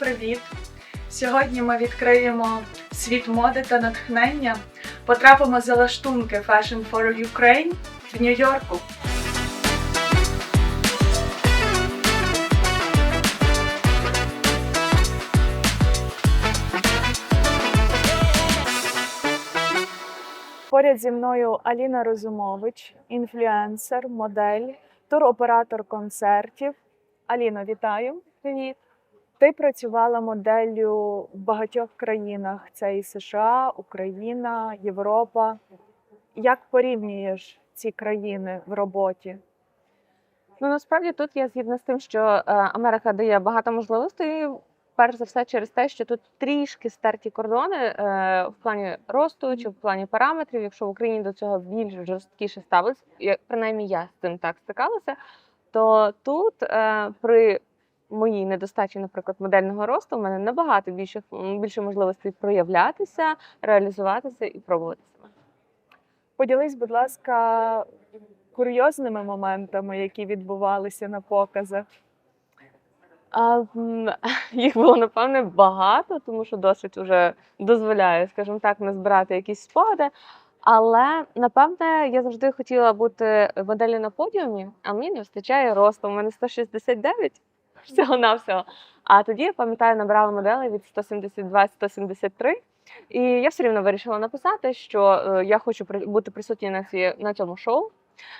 привіт! Сьогодні ми відкриємо світ моди та натхнення. Потрапимо за лаштунки Fashion for Ukraine в Нью-Йорку. Поряд зі мною Аліна Розумович, інфлюенсер, модель, туроператор концертів. Аліно, вітаю! Привіт! Ти працювала моделлю в багатьох країнах: це і США, Україна, Європа. Як порівнюєш ці країни в роботі? Ну насправді тут я згідна з тим, що е, Америка дає багато можливостей. Перш за все, через те, що тут трішки стерті кордони е, в плані росту чи в плані параметрів. Якщо в Україні до цього більш жорсткіше ставилось, я принаймні я з цим так стикалася, то тут е, при моїй недостачі, наприклад, модельного росту, у мене набагато більше більше можливостей проявлятися, реалізуватися і пробувати себе. Поділись, будь ласка, курйозними моментами, які відбувалися на показах. А, їх було напевне багато, тому що досить уже дозволяє, скажімо так, не збирати якісь спогади. Але напевне я завжди хотіла бути моделлю на подіумі, а мені не вистачає росту. У мене 169 всього навсього. А тоді я пам'ятаю, набрала моделей від 172-173. І я все рівно вирішила написати, що е, я хочу бути присутньою на, на цьому шоу.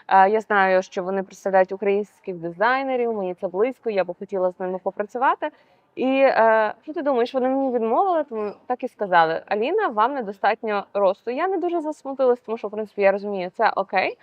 Е, Я знаю, що вони представляють українських дизайнерів, мені це близько, я би хотіла з ними попрацювати. І е, що ти думаєш, вони мені відмовили, тому так і сказали: Аліна, вам недостатньо росту. Я не дуже засмутилась, тому що в принципі я розумію, це окей.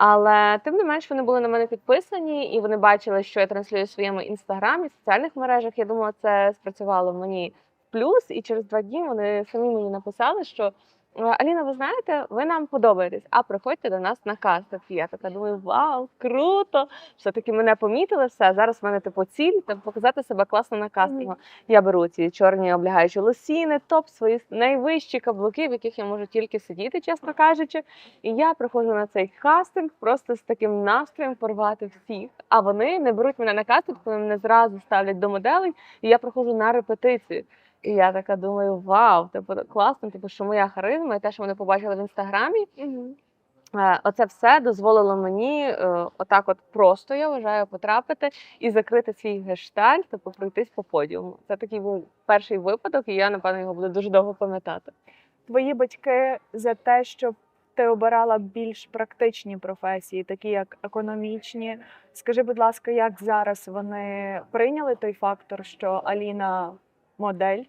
Але тим не менш вони були на мене підписані, і вони бачили, що я транслюю в своєму інстаграмі, соціальних мережах. Я думала, це спрацювало мені в плюс. І через два дні вони самі мені написали, що «Е, Аліна, ви знаєте, ви нам подобаєтесь, а приходьте до нас на кастинг. Я така думаю, вау, круто! Все-таки мене помітили, все. Зараз в мене типу ціль та показати себе класно на кастингу. Я беру ці чорні облягаючі лосіни, топ, свої найвищі каблуки, в яких я можу тільки сидіти, чесно кажучи. І я приходжу на цей кастинг просто з таким настроєм порвати всіх. А вони не беруть мене на кастинг, коли мене зразу ставлять до моделей, і я приходжу на репетицію. І я така думаю, вау, типу класно, типу, що моя харизма, і те, що вони побачили в інстаграмі, Е, Оце все дозволило мені е, отак, от просто я вважаю, потрапити і закрити свій гештальт, тобто пройтись по подіуму. Це такий був перший випадок, і я напевно його буду дуже довго пам'ятати. Твої батьки за те, щоб ти обирала більш практичні професії, такі як економічні. Скажи, будь ласка, як зараз вони прийняли той фактор, що Аліна модель?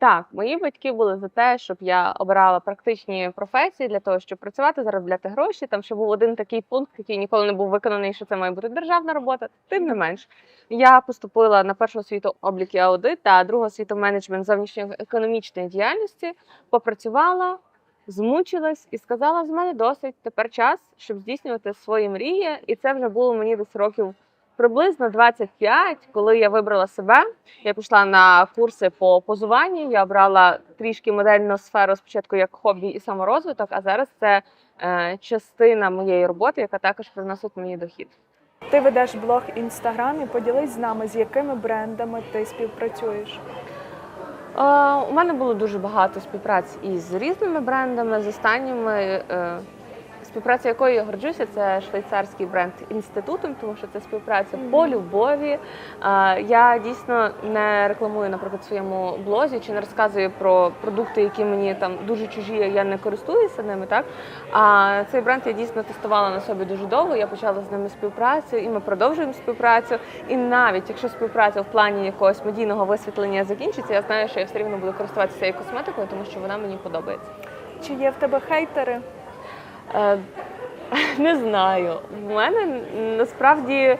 Так, мої батьки були за те, щоб я обирала практичні професії для того, щоб працювати, заробляти гроші. Там ще був один такий пункт, який ніколи не був виконаний, що це має бути державна робота. Тим не менш, я поступила на першу освіту облік і аудит та другу освіту менеджмент зовнішньої економічної діяльності. Попрацювала, змучилась і сказала: з мене досить. Тепер час, щоб здійснювати свої мрії. І це вже було мені десь років. Приблизно 25, коли я вибрала себе, я пішла на курси по позуванню. Я обрала трішки модельну сферу спочатку як хобі і саморозвиток, а зараз це е, частина моєї роботи, яка також приносить мені дохід. Ти ведеш блог інстаграм і поділись з нами, з якими брендами ти співпрацюєш. Е, у мене було дуже багато співпраць із різними брендами. З останніми е, співпраця якою я горджуся, це швейцарський бренд інститутом, тому що це співпраця по любові. Я дійсно не рекламую, наприклад, в своєму блозі чи не розказую про продукти, які мені там дуже чужі, я не користуюся ними. Так а цей бренд я дійсно тестувала на собі дуже довго. Я почала з ними співпрацю, і ми продовжуємо співпрацю. І навіть якщо співпраця в плані якогось медійного висвітлення закінчиться, я знаю, що я все рівно буду користуватися цією косметикою, тому що вона мені подобається. Чи є в тебе хейтери? Е, не знаю. У мене насправді е,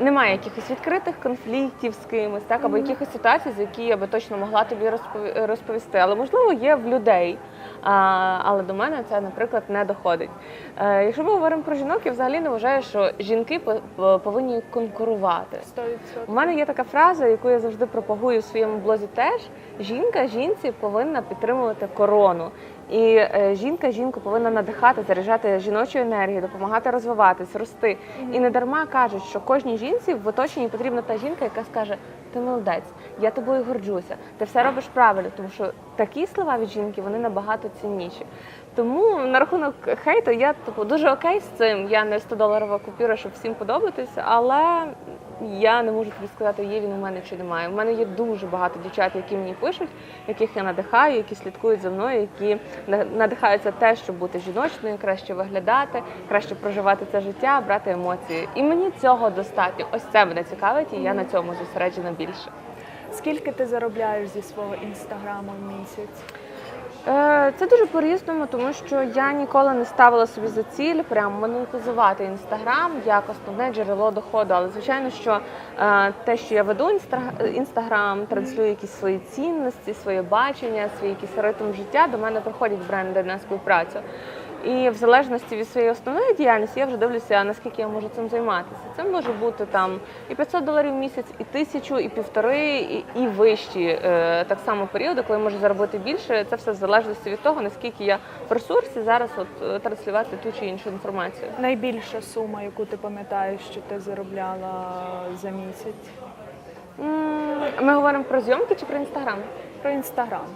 немає якихось відкритих конфліктів з кимось, так або якихось ситуацій, за які я би точно могла тобі розповісти. Але можливо є в людей. А, але до мене це, наприклад, не доходить. Е, якщо ми говоримо про жінок, я взагалі не вважаю, що жінки по- по- повинні конкурувати. 100%. У мене є така фраза, яку я завжди пропагую в своєму блозі. Теж жінка жінці повинна підтримувати корону. І е, жінка жінку повинна надихати, заряджати жіночою енергією, допомагати розвиватись, рости. І не дарма кажуть, що кожній жінці в оточенні потрібна та жінка, яка скаже: ти молодець, я тобою горджуся, ти все робиш правильно, тому що такі слова від жінки вони набагато цінніші. Тому на рахунок хейту я типу дуже окей з цим. Я не 100 доларова купюра, щоб всім подобатися, але я не можу тобі сказати, є він у мене чи немає. У мене є дуже багато дівчат, які мені пишуть, яких я надихаю, які слідкують за мною, які на- надихаються те, щоб бути жіночною, краще виглядати, краще проживати це життя, брати емоції. І мені цього достатньо. Ось це мене цікавить, і я на цьому зосереджена більше. Скільки ти заробляєш зі свого інстаграму в місяць? Е, Це дуже по-різному, тому що я ніколи не ставила собі за ціль прям монетизувати інстаграм як основне джерело доходу. Але звичайно, що е, те, що я веду інстаграм, транслюю якісь свої цінності, своє бачення, свій якийсь ритм життя, до мене приходять бренди на співпрацю. І в залежності від своєї основної діяльності я вже дивлюся, наскільки я можу цим займатися. Це може бути там і 500 доларів в місяць, і тисячу, і півтори, і, і вищі е, так само періоди, коли я можу заробити більше. Це все в залежності від того, наскільки я в ресурсі зараз от е, транслювати ту чи іншу інформацію. Найбільша сума, яку ти пам'ятаєш, що ти заробляла за місяць? Ми говоримо про зйомки чи про інстаграм? Про інстаграм.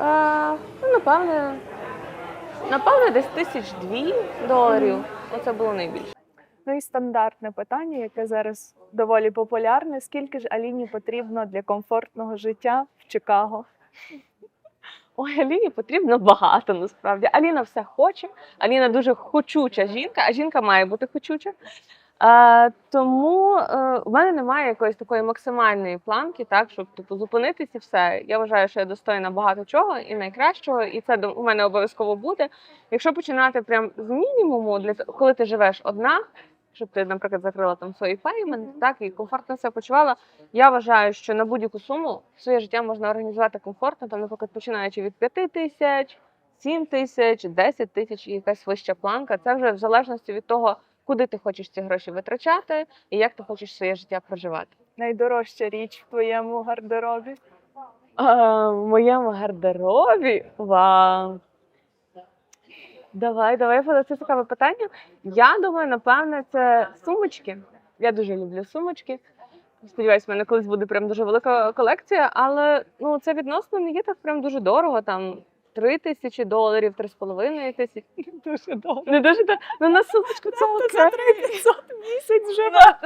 Е, ну, напевне, напевне, десь тисяч дві доларів. Оце було найбільше. Ну і стандартне питання, яке зараз доволі популярне. Скільки ж Аліні потрібно для комфортного життя в Чикаго? Ой, Аліні потрібно багато насправді. Аліна все хоче. Аліна дуже хочуча жінка, а жінка має бути хочуча. Е, тому е, в мене немає якоїсь такої максимальної планки, так щоб типу зупинитись і все. Я вважаю, що я достойна багато чого і найкращого, і це у мене обов'язково буде. Якщо починати прям з мінімуму, для коли ти живеш одна, щоб ти, наприклад, закрила там свої пейменти, так і комфортно себе почувала. Я вважаю, що на будь-яку суму своє життя можна організувати комфортно, там, наприклад, починаючи від 5 тисяч, 7 тисяч, 10 тисяч і якась вища планка. Це вже в залежності від того, куди ти хочеш ці гроші витрачати і як ти хочеш своє життя проживати. Найдорожча річ в твоєму гардеробі? А, в моєму гардеробі. Вау. Давай, давай, це цікаве питання. Я думаю, напевне, це сумочки. Я дуже люблю сумочки. Сподіваюсь, в мене колись буде прям дуже велика колекція, але ну це відносно не є так прям дуже дорого. Там 3 тисячі доларів, 3,5 тисячі. Дуже добре. Не дуже дорого. Ну на сумочку це окей. 3500 місяць живе.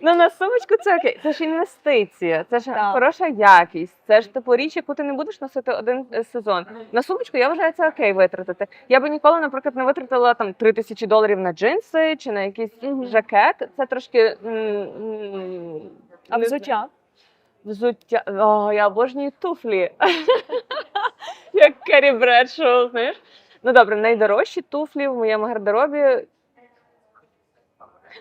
Ну, на сумочку це окей. Це ж інвестиція, це ж Так. хороша якість. Це ж типу річ, яку ти не будеш носити один е, сезон. На сумочку я вважаю це окей витратити. Я би ніколи, наприклад, не витратила там 3 тисячі доларів на джинси чи на якийсь жакет. Це трошки м, м, А не взуття? Взуття. О, я обожнюю туфлі. Як Керрі Бредшоу, знаєш. Ну добре, найдорожчі туфлі в моєму гардеробі.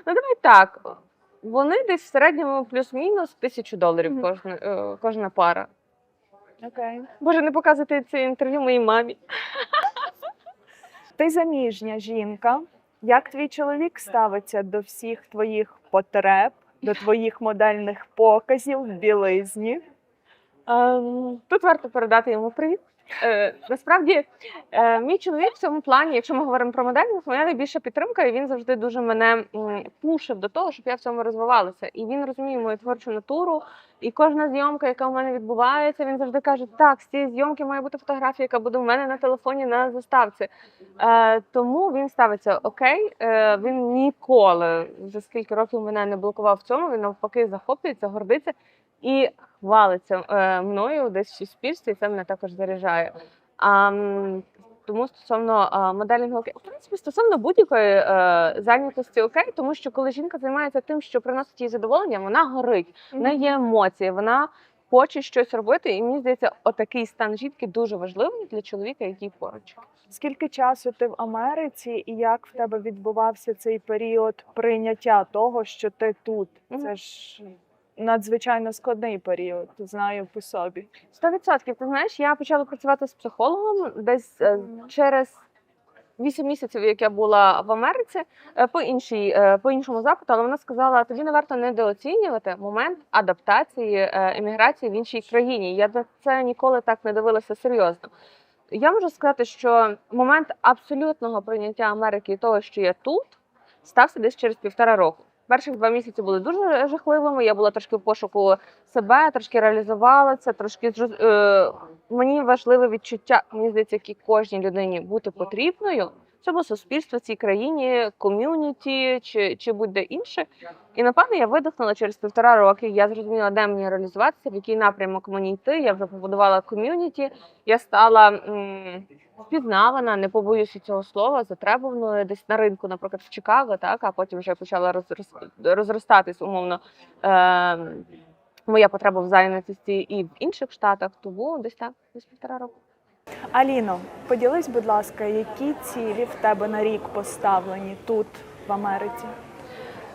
Ну, давай так. Вони десь в середньому плюс-мінус тисячу доларів кожна, е, кожна пара. Окей. Боже, не показуйте це інтерв'ю моїй мамі. Ти заміжня жінка. Як твій чоловік ставиться до всіх твоїх потреб, до твоїх модельних показів в білизні? Ем, Тут варто передати йому привіт. Е, насправді, е, мій чоловік в цьому плані, якщо ми говоримо про моделінг, моя найбільша підтримка, і він завжди дуже мене пушив до того, щоб я в цьому розвивалася. І він розуміє мою творчу натуру. І кожна зйомка, яка у мене відбувається, він завжди каже: так, з цієї зйомки має бути фотографія, яка буде у мене на телефоні на заставці. Е, тому він ставиться окей. Е, він ніколи вже скільки років мене не блокував в цьому. Він навпаки захоплюється, гордиться і хвалиться е, мною десь в суспільстві, і це мене також заряджає. А, тому стосовно а, моделінгу, окей. в принципі, стосовно будь-якої е, зайнятості окей, тому що коли жінка займається тим, що приносить їй задоволення, вона горить, в неї є емоції, вона хоче щось робити. І мені здається, отакий стан жінки дуже важливий для чоловіка, який поруч. Скільки часу ти в Америці, і як в тебе відбувався цей період прийняття того, що ти тут? Це ж надзвичайно складний період, знаю по собі. Сто відсотків. Ти знаєш, я почала працювати з психологом десь е, через. Вісім місяців, як я була в Америці, е, по іншій е, по іншому запиту, але вона сказала: тобі не варто недооцінювати момент адаптації еміграції в іншій країні. Я на це ніколи так не дивилася серйозно. я можу сказати, що момент абсолютного прийняття Америки і того, що я тут, стався десь через півтора року. Перших два місяці були дуже жахливими. Я була трошки в пошуку себе, трошки реалізувалася, трошки зроз- е, мені важливе відчуття, мені здається, як кожній людині бути потрібною цьому суспільстві, цій країні, ком'юніті чи, чи будь-де інше. І напевно я видихнула через півтора роки. Я зрозуміла, де мені реалізуватися, в який напрямок мені йти. Я вже побудувала ком'юніті. Я стала м, впізнавана, не побоюся цього слова, затребуваною десь на ринку, наприклад, в Чикаго, так а потім вже почала роз, роз, розростатись умовно. Е, Моя потреба в зайнятості і в інших штатах, тому десь так, десь півтора року. Аліно, поділись, будь ласка, які цілі в тебе на рік поставлені тут, в Америці?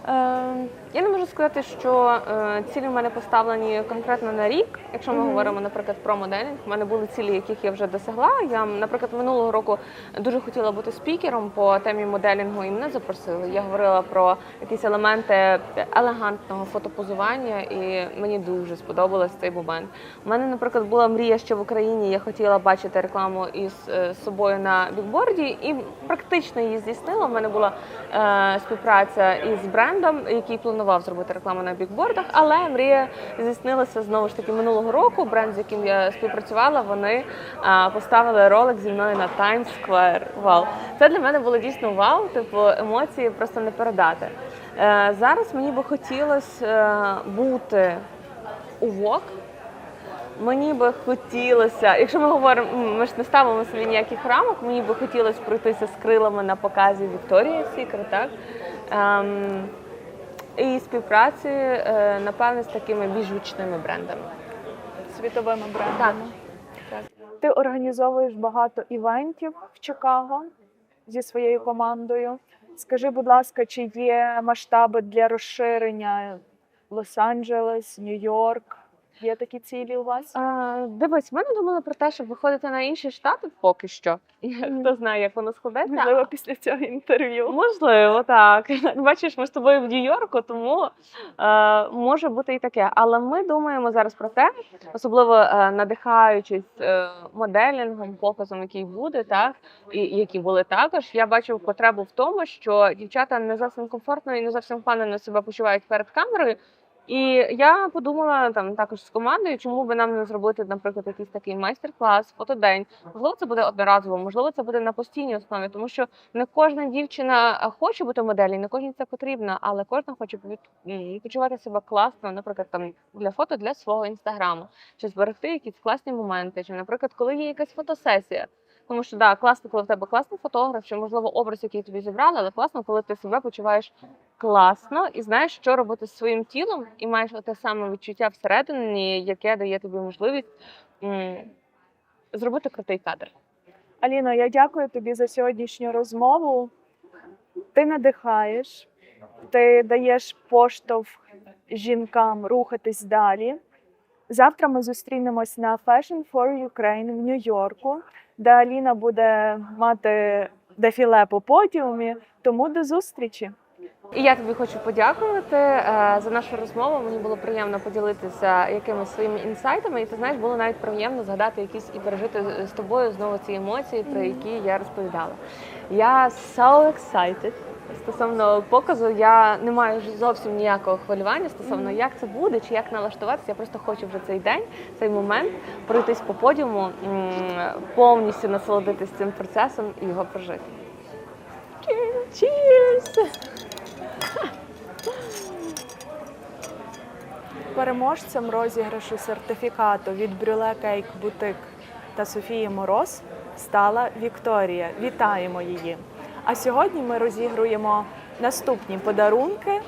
Е, я не можу сказати, що е, цілі в мене поставлені конкретно на рік. Якщо ми Мгм. говоримо, наприклад, про моделінг, в мене були цілі, яких я вже досягла. Я, наприклад, минулого року дуже хотіла бути спікером по темі моделінгу, і мене запросили. Я говорила про якісь елементи елегантного фотопозування, і мені дуже сподобалось цей момент. У мене, наприклад, була мрія ще в Україні. Я хотіла бачити рекламу із е, собою на бікборді, і практично її здійснила. У мене була е, співпраця із брендом, який планував зробити рекламу на бікбордах, але мрія здійснилася знову ж таки минулого року. Бренд, з яким я співпрацювала, вони поставили ролик зі мною на Times Square. Вау, це для мене було дійсно вау. Типу емоції просто не передати. Е, зараз мені би хотілося е, бути у ВОК. Мені би хотілося, якщо ми говоримо, ми ж не ставимо собі ніяких рамок, мені би хотілося пройтися з крилами на показі Victoria's Secret, так? Ем, і співпраці, е, напевне, з такими більш гучними брендами. Світовими брендами? Так. Ти організовуєш багато івентів в Чикаго зі своєю командою. Скажи, будь ласка, чи є масштаби для розширення Лос-Анджелес, Нью-Йорк? Є такі цілі у вас? Е, дивись, ми не думали про те, щоб виходити на інші штати поки що. Хто знає, як воно складеться. Можливо, після цього інтерв'ю. Можливо, так. Бачиш, ми з тобою в Нью-Йорку, тому е, може бути і таке. Але ми думаємо зараз про те, особливо е, надихаючись е, моделінгом, показом, який буде, так і і які були також. Я бачу потребу в тому, що дівчата не зовсім комфортно і не зовсім впевнено себе почувають перед камерою. І я подумала там також з командою, чому би нам не зробити, наприклад, якийсь такий майстер-клас, фотодень. Можливо, це буде одноразово, можливо, це буде на постійній основі, тому що не кожна дівчина хоче бути моделлю, не кожній це потрібно, але кожна хоче повід- почувати себе класно, наприклад, там для фото для свого інстаграму, чи зберегти якісь класні моменти, чи, наприклад, коли є якась фотосесія. Тому що да, класно, коли в тебе класний фотограф, чи можливо образ, який тобі зібрали, але класно, коли ти себе почуваєш класно і знаєш, що робити зі своїм тілом, і маєш те саме відчуття всередині, яке дає тобі можливість зробити крутий кадр. Аліно, я дякую тобі за сьогоднішню розмову. Ти надихаєш, ти даєш поштовх жінкам рухатись далі. Завтра ми зустрінемось на Fashion for Ukraine в Нью-Йорку, де Аліна буде мати дефіле по подіумі. Тому до зустрічі. І я тобі хочу подякувати е, за нашу розмову. Мені було приємно поділитися якимись своїми інсайтами, і ти знаєш, було навіть приємно згадати якісь і пережити з тобою знову ці емоції, про які я розповідала. Я so excited стосовно показу. Я не маю зовсім ніякого хвилювання стосовно як це буде чи як налаштуватися. Я просто хочу вже цей день, цей момент пройтись по подіуму, повністю насолодитись цим процесом і його прожити. Cheers! Переможцем розіграшу сертифікату від Брюле Кейк Бутик та Софії Мороз стала Вікторія. Вітаємо її! А сьогодні ми розігруємо наступні подарунки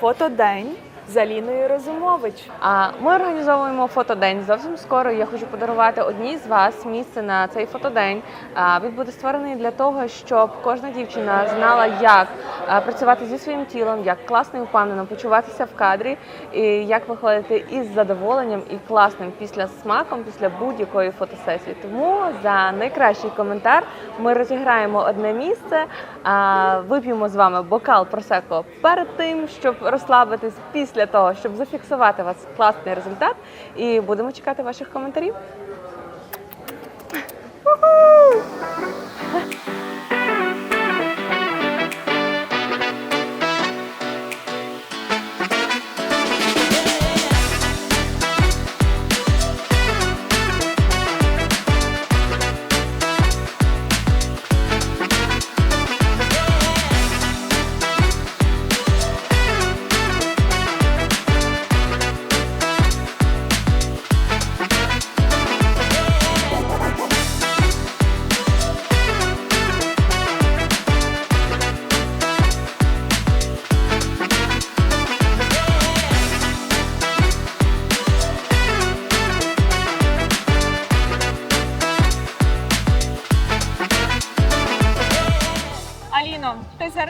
фотодень з Аліною Розумович. А ми організовуємо фотодень. Зовсім скоро я хочу подарувати одній з вас місце на цей фотодень. Він буде створений для того, щоб кожна дівчина знала, як працювати зі своїм тілом, як класно і впевнено почуватися в кадрі, і як виходити із задоволенням і класним після смаком після будь-якої фотосесії. Тому за найкращий коментар ми розіграємо одне місце. Вип'ємо з вами бокал просеко перед тим, щоб розслабитись після того, щоб зафіксувати вас класний результат. І будемо чекати ваших коментарів.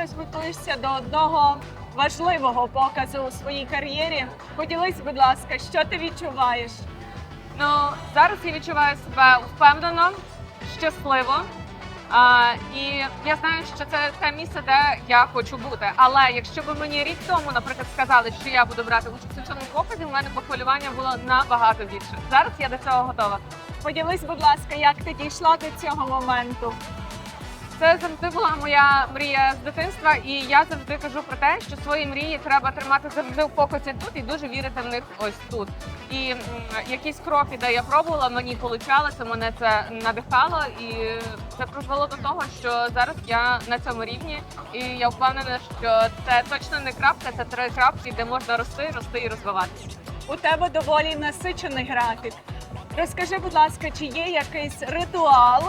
Зараз готуєшся до одного важливого показу у своїй кар'єрі. Поділись, будь ласка, що ти відчуваєш? Ну зараз я відчуваю себе впевнено, щасливо. А, і я знаю, що це те місце, де я хочу бути. Але якщо б мені рік тому, наприклад, сказали, що я буду брати участь у цьому показі, в мене б хвилювання було набагато більше. Зараз я до цього готова. Поділись, будь ласка, як ти дійшла до цього моменту? Це завжди була моя мрія з дитинства, і я завжди кажу про те, що свої мрії треба тримати завжди в фокусі тут і дуже вірити в них ось тут. І якісь кроки, де я пробувала, мені получалося, мене це надихало, і це призвело до того, що зараз я на цьому рівні, і я впевнена, що це точно не крапка, це три крапки, де можна рости, рости і розвиватися. У тебе доволі насичений графік. Розкажи, будь ласка, чи є якийсь ритуал?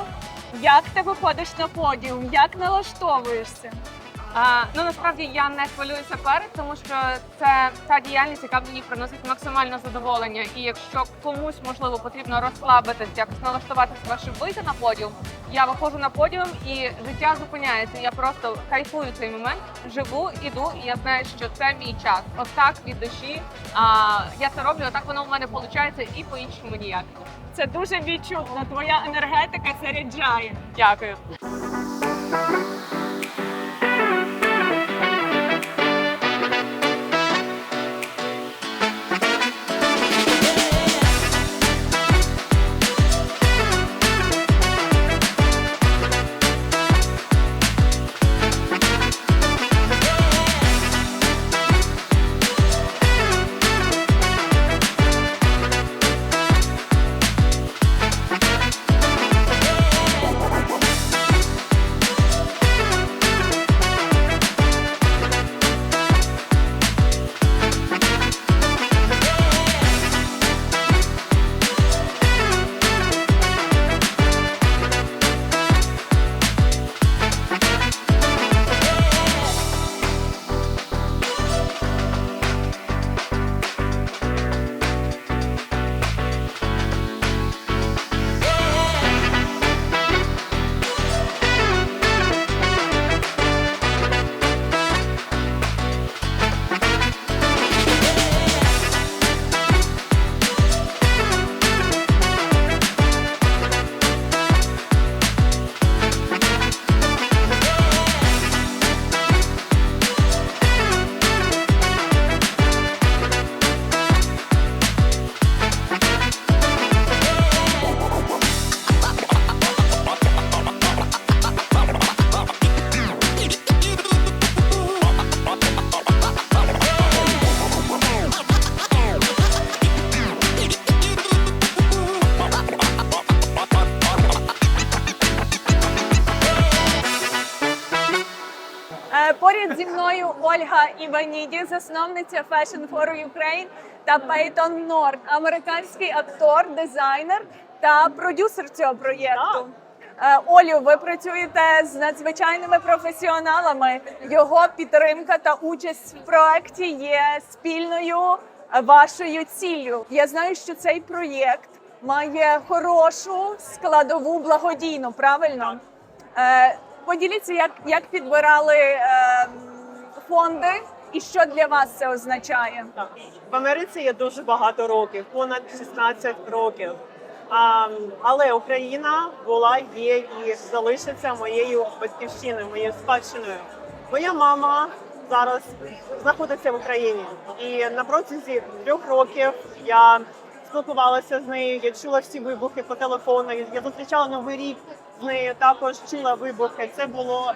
Як ти виходиш на подіум? Як налаштовуєшся? А, ну насправді я не хвилююся перед, тому що це та діяльність, яка мені приносить максимальне задоволення. І якщо комусь можливо потрібно розслабитись, якось налаштувати себе, щоб вийти на подіум, я виходжу на подіум і життя зупиняється. Я просто кайфую цей момент, живу, іду, і я знаю, що це мій час. Отак від душі. А я це роблю, отак воно в мене виходить, і по іншому ніяк. Це дуже відчутно. Твоя енергетика заряджає. Дякую. Ольга Іваніді, засновниця Fashion for Ukraine та Пейтон Норд, американський актор, дизайнер та продюсер цього проєкту. Е, Олю, ви працюєте з надзвичайними професіоналами. Його підтримка та участь в проєкті є спільною вашою ціллю. Я знаю, що цей проєкт має хорошу складову благодійну, правильно? Е, Поділіться, як, як підбирали е, фонди і що для вас це означає? В Америці є дуже багато років, понад 16 років. А, але Україна була, є і залишиться моєю батьківщиною, моєю спадщиною. Моя мама зараз знаходиться в Україні, і на протязі трьох років я спілкувалася з нею. Я чула всі вибухи по телефону. Я зустрічала новий рік з нею. Також чула вибухи. Це було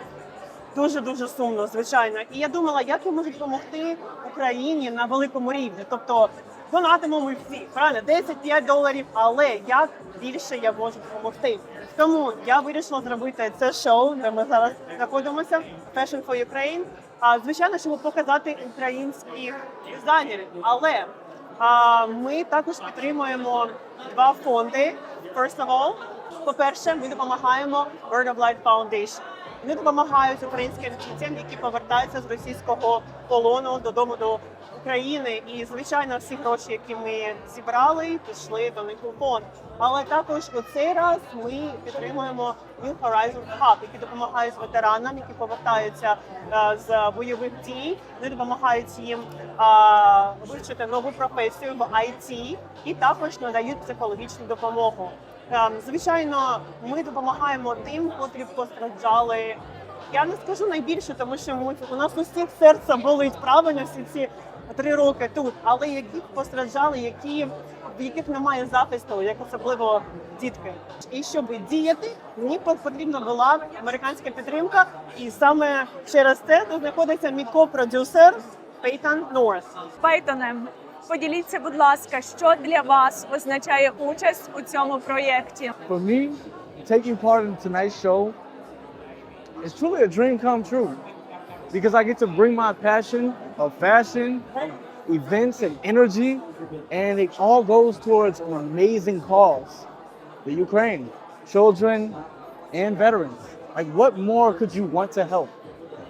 дуже дуже сумно, звичайно. І я думала, як я можу допомогти Україні на великому рівні. Тобто донатимо ми всі, правильно, 10-5 доларів, але як більше я можу допомогти. Тому я вирішила зробити це шоу, де ми зараз знаходимося Fashion for Ukraine. А звичайно, щоб показати українських дизайнерів, але а, ми також підтримуємо два фонди. First of all, по-перше, ми допомагаємо Word of Light Foundation. Вони допомагають українським дітям, які повертаються з російського полону додому до України, і звичайно, всі гроші, які ми зібрали, пішли до них у фонд. Але також у цей раз ми підтримуємо New Horizons Hub, які допомагають ветеранам, які повертаються е, з бойових дій. Вони допомагають їм вивчити нову професію в IT і також надають психологічну допомогу. Ем, Звичайно, ми допомагаємо тим, котрі постраждали. Я не скажу найбільше, тому що ми, у нас усіх серце болить правильно всі ці три роки тут, але які постраждали, які в яких немає захисту, як особливо дітки. І щоб діяти, мені потрібна була американська підтримка, і саме через це тут знаходиться мій ко-продюсер Пейтан Норс. Пейтоне, поділіться, будь ласка, що для вас означає участь у цьому проєкті? For me, taking part in tonight's show is truly a dream come true because I get to bring my passion of fashion, events, and energy, and it all goes towards an amazing cause the Ukraine, children, and veterans. Like, what more could you want to help?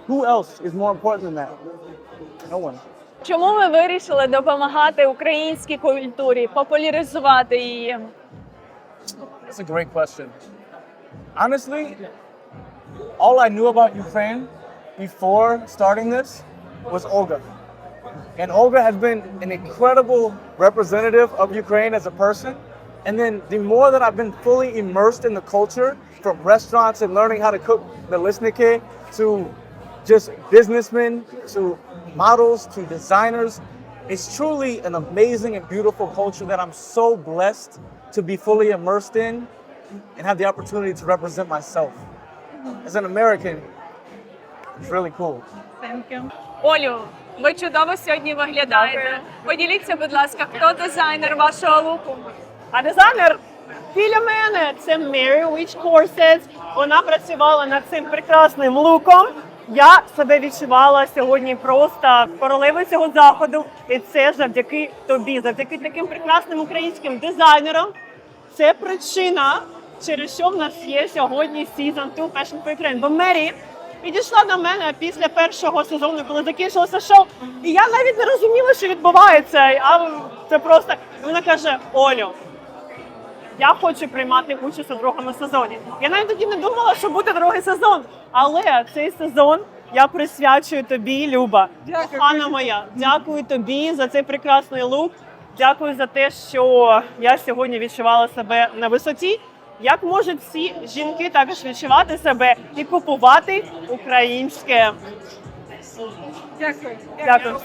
Who else is more important than that? No one. Чому ви вирішили допомагати українській культурі, популяризувати її? That's a great question. Honestly, all I knew about Ukraine before starting this was Olga. And Olga has been an incredible representative of Ukraine as a person. And then the more that I've been fully immersed in the culture, from restaurants and learning how to cook the lisnike to just businessmen to models to designers, it's truly an amazing and beautiful culture that I'm so blessed to be fully immersed in and have the opportunity to represent myself. As an American, it's really cool. Олю, ви чудово сьогодні виглядаєте. Поділіться, будь ласка, хто дизайнер вашого луку? А дизайнер біля мене це Mary Witch Corsets. Вона працювала над цим прекрасним луком. Я себе відчувала сьогодні просто королевою цього заходу, і це завдяки тобі, завдяки таким прекрасним українським дизайнерам. Це причина, через що в нас є сьогодні Season 2 Fashion for Ukraine. Бо Мері підійшла до мене після першого сезону, коли закінчилося шоу, і я навіть не розуміла, що відбувається. А це просто вона каже: Олю, я хочу приймати участь у другому сезоні. Я навіть тоді не думала, що буде другий сезон. Але цей сезон я присвячую тобі, Люба. Кохана моя, дякую тобі за цей прекрасний лук. Дякую за те, що я сьогодні відчувала себе на висоті. Як можуть всі жінки також відчувати себе і купувати українське? Дякую. Дякую.